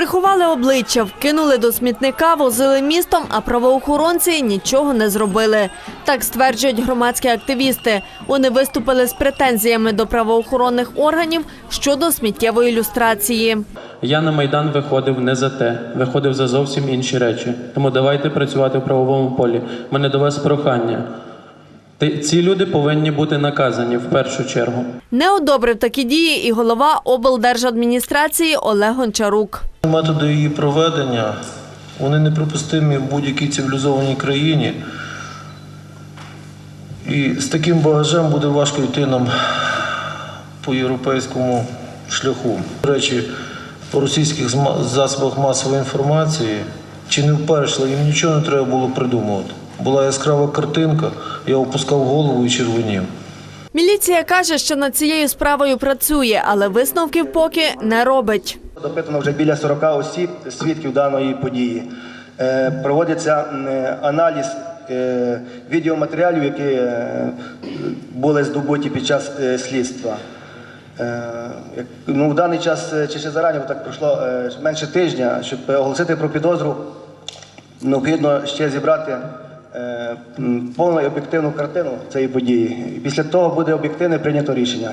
Приховали обличчя, вкинули до смітника, возили містом, а правоохоронці нічого не зробили. Так стверджують громадські активісти. Вони виступили з претензіями до правоохоронних органів щодо сміттєвої люстрації. Я на майдан виходив не за те, виходив за зовсім інші речі. Тому давайте працювати в правовому полі. У мене до вас прохання. Ці люди повинні бути наказані в першу чергу. Не одобрив такі дії і голова облдержадміністрації Олег Гончарук. Методи її проведення вони неприпустимі в будь-якій цивілізованій країні. І з таким багажем буде важко йти нам по європейському шляху. До речі, по російських засобах масової інформації чи не вперше їм нічого не треба було придумувати. Була яскрава картинка, я опускав голову і червонів. Міліція каже, що над цією справою працює, але висновків поки не робить. Допитано вже біля 40 осіб, свідків даної події. Е, Проводиться аналіз е, відеоматеріалів, які е, були здобуті під час слідства. Ну, в даний час чи ще зарані, так пройшло менше тижня, щоб оголосити про підозру, необхідно ще зібрати повну і об'єктивну картину цієї події. Після того буде об'єктивне прийнято рішення.